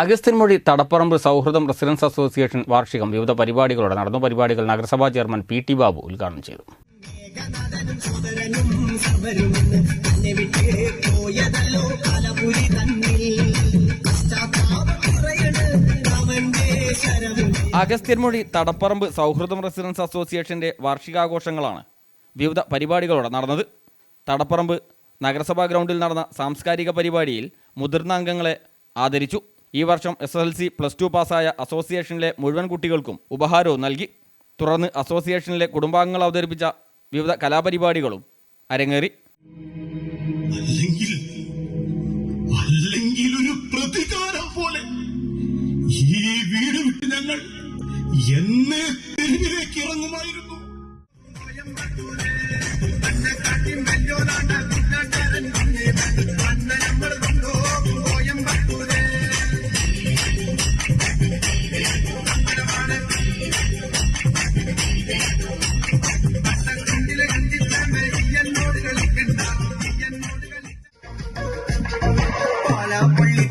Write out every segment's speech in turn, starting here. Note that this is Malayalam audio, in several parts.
അഗസ്ത്യൻമൊഴി തടപ്പറമ്പ് സൗഹൃദം റെസിഡൻസ് അസോസിയേഷൻ വാർഷികം വിവിധ പരിപാടികളോടെ നടന്ന. പരിപാടികൾ നഗരസഭാ ചെയർമാൻ പി ടി ബാബു ഉദ്ഘാടനം ചെയ്തു. അഗസ്ത്യൻമൊഴി തടപ്പറമ്പ് സൗഹൃദം റെസിഡൻസ് അസോസിയേഷന്റെ വാർഷികാഘോഷങ്ങളാണ് വിവിധ പരിപാടികളോടെ നടന്നത്. തടപ്പറമ്പ് നഗരസഭാ ഗ്രൗണ്ടിൽ നടന്ന സാംസ്കാരിക പരിപാടിയിൽ മുതിർന്ന അംഗങ്ങളെ ആദരിച്ചു. ഈ വർഷം S S L C plus two പാസ്സായ അസോസിയേഷനിലെ മുഴുവൻ കുട്ടികൾക്കും ഉപഹാരവും നൽകി. തുടർന്ന് അസോസിയേഷനിലെ കുടുംബാംഗങ്ങൾ അവതരിപ്പിച്ച വിവിധ കലാപരിപാടികളും അരങ്ങേറി. അല്ലെങ്കിൽ അല്ലെങ്കിൽ ഒരു പ്രതികാരം പോലെ ഈ വീട് വിട്ട് ഞങ്ങൾ എന്നെ തെരുവിലേക്ക് ഇറങ്ങുമായിരുന്നു.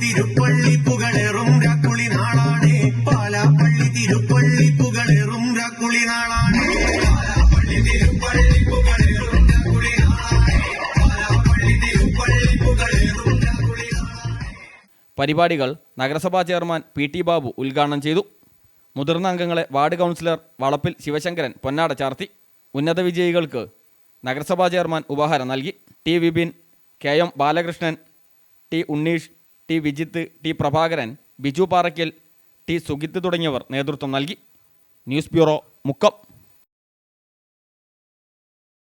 തിരുപ്പള്ളി പുകളേറും രാക്കുളി നാളാണ്. പാലാപ്പള്ളി തിരുപ്പള്ളി പുകളേറും രാക്കുളി നാളാണ്. പാലാപ്പള്ളി തിരുപ്പള്ളി പുകളേറും രാക്കുളി നാളാണ്. പാലാപ്പള്ളി തിരുപ്പള്ളി പുകളേറും രാക്കുളി പരിപാടികൾ നഗരസഭാ ചെയർമാൻ പി ടി ബാബു ഉദ്ഘാടനം ചെയ്തു. മുതിർന്ന അംഗങ്ങളെ വാർഡ് കൗൺസിലർ വളപ്പിൽ ശിവശങ്കരൻ പൊന്നാട ചാർത്തി. ഉന്നത വിജയികൾക്ക് നഗരസഭാ ചെയർമാൻ ഉപഹാരം നൽകി. T Vipin K M Balakrishnan T Unneesh T Vijith T Prabhakaran Biju Parakkal T Sugith തുടങ്ങിയവർ നേതൃത്വം നൽകി. News bureau Mukkam.